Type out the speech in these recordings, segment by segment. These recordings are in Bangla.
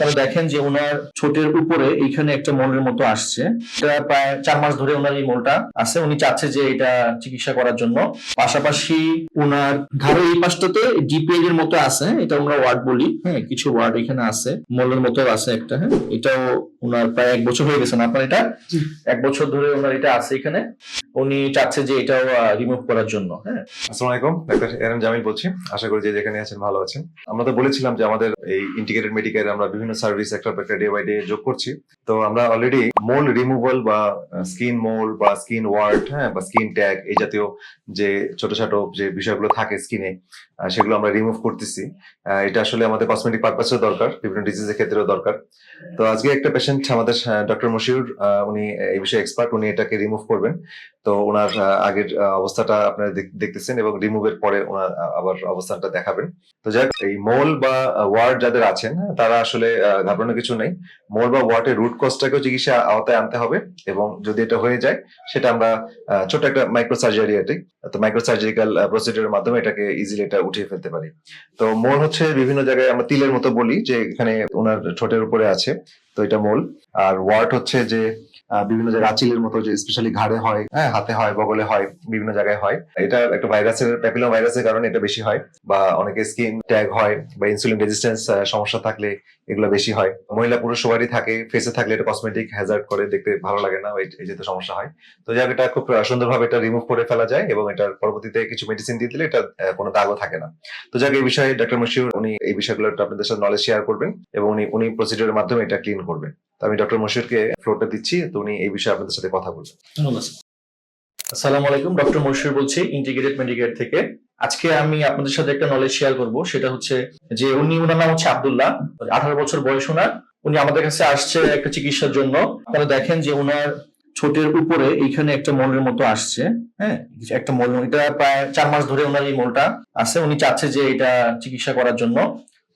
তাহলে দেখেন যে ওনার ছোটের উপরে এইখানে একটা মলের মতো আসছে। এটা প্রায় চার মাস ধরে ওনার এই মোলটা আছে। উনি চাচ্ছে যে এটা চিকিৎসা করার জন্য। পাশাপাশি ওনার ঘাড়ের এই পাশটাতে ডিপিএল এর মতো আছে। এটা আমরা ওয়ার্ড বলি। হ্যাঁ কিছু ওয়ার্ড এখানে আছে। মোলের মতো আছে একটা। হ্যাঁ এটাও ওনার প্রায় এক বছর হয়ে গেছে না আপনার এটা? এক বছর ধরে ওনার এটা আছে এখানে। উনি চাচ্ছে যে এটাও রিমুভ করার জন্য। হ্যাঁ। আসসালামু আলাইকুম। ডাক্তার এরএম জামিল বলছি। আশা করি যে যেখানে আছেন ভালো আছেন। আমরা তো বলেছিলাম যে আমাদের এই ইন্টিগ্রেটেড মেডিকেল আমরা বিভিন্ন সার্ভিস একটা একটা ডে বাই ডে যোগ করছি। তো আমরা অলরেডি মোল রিমুভাল বা স্কিন মোল বা স্কিন ওয়ার্ড হ্যাঁ বা স্কিন ট্যাগ এই জাতীয় যে ছোট ছোট যে বিষয়গুলো থাকে স্কিনে সেগুলো আমরা রিমুভ করতেছি। এটা আসলে আমাদের কসমেটিক পারপাসেও দরকার বিভিন্ন ডিজিজের ক্ষেত্রেও দরকার। তো আজকে একটা পেশেন্ট আমাদের ডক্টর মশিউর উনি এই বিষয়ে এক্সপার্ট উনি এটাকে রিমুভ করবেন। তো ওনার আগের অবস্থাটা আপনারা দেখতেছেন এবং রিমুভের পরে ওনার আবার অবস্থানটা দেখাবেন। তো যাক এই মোল বা ওয়ার্ড যাদের আছেন হ্যাঁ, তারা আসলে ঘাবড়ানোর কিছু নেই। মোল বা ওয়ার্ডের রুট কজটাকেও চিকিৎসা আওতায় আনতে হবে এবং যদি এটা হয়ে যায়, সেটা আমরা ছোট একটা মাইক্রো সার্জারি এটি তো মাইক্রো সার্জিক্যাল প্রসিডিউরের মাধ্যমে এটাকে ইজিলি এটা উঠিয়ে ফেলতে পারি। তো মোল হচ্ছে বিভিন্ন জায়গায় আমরা তিলের মতো বলি, যে এখানে ওনার ঠোঁটের উপরে আছে। তো এটা মোল আর ওয়ার্ড হচ্ছে যে বিভিন্ন জায়গায় আচিলের মতো যে স্পেশালি ঘাড়ে হয় হ্যাঁ হাতে হয়, বগলে হয়, বিভিন্ন জায়গায় হয়। এটা একটা ভাইরাসের প্যাপিলো ভাইরাসের কারণে এটা বেশি হয়। বা অনেকে স্কিন ট্যাগ হয় বা ইনসুলিন রেজিস্ট্যান্স সমস্যা থাকলে এগুলো বেশি হয়। মহিলা পুরুষ সবারই থাকে ফেসে থাকলে এটা কসমেটিক হ্যাজার্ড করে, দেখতে ভালো লাগে না এই যেতে সমস্যা হয়। তো যাক এটা খুব সুন্দরভাবে এটা রিমুভ করে ফেলা যায় এবং এটার পরবর্তীতে কিছু মেডিসিন দিয়ে দিলে এটা কোনো দাগও থাকে না। তো যাক, এই বিষয়ে ডক্টর মশিউর উনি এই বিষয়গুলো আপনাদের সাথে নলেজ শেয়ার করবেন এবং উনি উনি প্রসিডিউরের মাধ্যমে এটা ক্লিন করবেন। তো আমি ডক্টর মশিউরকে ফ্লোরটা দিচ্ছি, তো উনি এই বিষয়ে আপনাদের সাথে কথা বলবেন। ধন্যবাদ আসসালামু আলাইকুম, ডক্টর মশিউর বলছি ইন্টিগ্রেটেড মেডিকেল থেকে। আজকে আমি আপনাদের সাথে একটা নলেজ শেয়ার করব, সেটা হচ্ছে যে উনি ওনার নাম হচ্ছে আব্দুল্লাহ, আঠারো বছর বয়স ওনার। উনি আমাদের কাছে আসছে একটা চিকিৎসার জন্য। তাহলে দেখেন যে ওনার ছোটের উপরে এইখানে একটা মলের মতো আসছে হ্যাঁ? একটা মল, এটা প্রায় চার মাস ধরে ওনার এই মোলটা আছে। উনি চাচ্ছে যে এটা চিকিৎসা করার জন্য।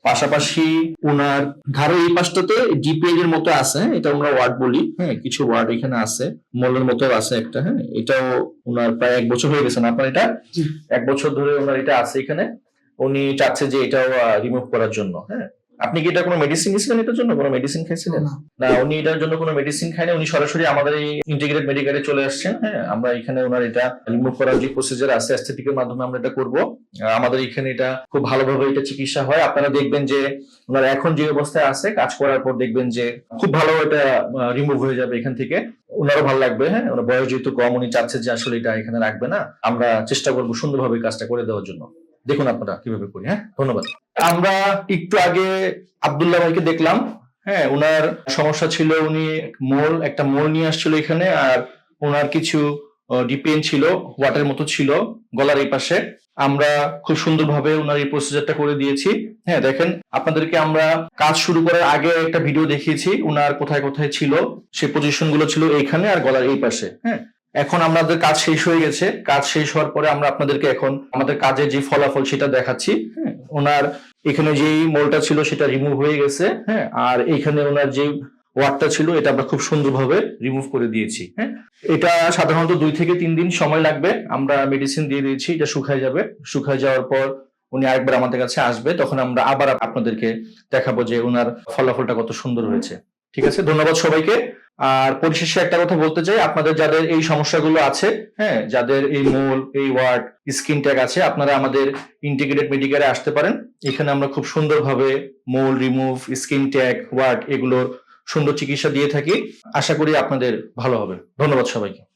পাশাপাশি ওনার ঘাড়ের এই পাশটাতে ডিপিএল এর মতো আছে এটা আমরা ওয়ার্ড বলি হ্যাঁ কিছু ওয়ার্ড এখানে আছে মলের মতো আছে একটা হ্যাঁ এটাও ওনার প্রায় এক বছর হয়ে গেছে না আপনার এটা? এক বছর ধরে ওনার এটা আছে এখানে উনি চাচ্ছে যে এটাও রিমুভ করার জন্য হ্যাঁ। আপনি কি এটা কোনো মেডিসিন নিয়েছিলেন এটার জন্য কোনো মেডিসিন খাইছিলেন না। না উনি এটার জন্য কোনো মেডিসিন খায়নি উনি সরাসরি আমাদের এই ইন্টিগ্রেটেড মেডিকেলে চলে আসছেন হ্যাঁ আমরা এখানে ওনার এটা রিমুভ করার যে প্রসিজার আছে অ্যাস্থেটিকের মাধ্যমে আমরা এটা করব। আমাদের এখানে এটা খুব ভালোভাবে এটা চিকিৎসা হয়। আপনারা দেখবেন যে ওনার এখন যে অবস্থায় আছে, কাজ করার পর দেখবেন যে খুব ভালো এটা রিমুভ হয়ে যাবে এখান থেকে। ওনারও ভালো লাগবে হ্যাঁ? ওনার বয়স যেহেতু কম, উনি চাচ্ছে যে আসলে এটা এখানে রাখবে না। আমরা চেষ্টা করব সুন্দরভাবে কাজটা করে দেওয়ার জন্য। দেখুন আপনারা কীভাবে করি হ্যাঁ? ধন্যবাদ। আমরা একটু আগে আব্দুল্লাহ ভাইকে দেখলাম হ্যাঁ? ওনার সমস্যা ছিল, উনি মোল, একটা মোল নিয়ে আসছিল এখানে, আর ওনার কিছু ডিপেন ছিল, ওয়াটার মতো ছিল গলার এই পাশে। আমরা খুব সুন্দরভাবে ওনার এই প্রসিজারটা করে দিয়েছি। হ্যাঁ দেখেন, আপনাদেরকে আমরা কাজ শুরু করার আগে একটা ভিডিও দেখিয়েছি ওনার কোথায় কোথায় ছিল সেই পজিশনগুলো ছিল এইখানে আর গলার এই পাশে হ্যাঁ। এখন আমাদের কাজ শেষ হয়ে গেছে। কাজ শেষ হওয়ার পরে আমরা আপনাদেরকে এখন আমাদের কাজের যে ফলাফল সেটা দেখাচ্ছি হ্যাঁ। ওনার এখানে যেই মোলটা ছিল সেটা রিমুভ হয়ে গেছে হ্যাঁ। আর এখানে ওনার যে ওয়ার্ডটা ছিল, এটা আমরা খুব সুন্দরভাবে রিমুভ করে দিয়েছি হ্যাঁ? এটা সাধারণত দুই থেকে তিন দিন সময় লাগবে, আমরা মেডিসিন দিয়ে দিয়েছি, এটা শুকায় যাবে। শুকায় যাওয়ার পর উনি আরেকবার আমাদের কাছে আসবে, তখন আমরা আবার আপনাদেরকে দেখাবো যে ওনার ফলাফলটা কত সুন্দর হয়েছে। ঠিক আছে? ধন্যবাদ সবাইকে। আর পরিশেষে একটা কথা বলতে চাই, আপনাদের যাদের এই সমস্যাগুলো আছে হ্যাঁ যাদের এই মোল, এই ওয়ার্ড স্কিন ট্যাগ আছে, আপনারা আমাদের ইন্টিগ্রেটেড মেডিকেলে আসতে পারেন। এখানে আমরা খুব সুন্দরভাবে mole remove skin tag wart এগুলোর সুন্দর চিকিৎসা দিয়ে থাকি। আশা করি আপনাদের ভালো হবে। ধন্যবাদ সবাইকে।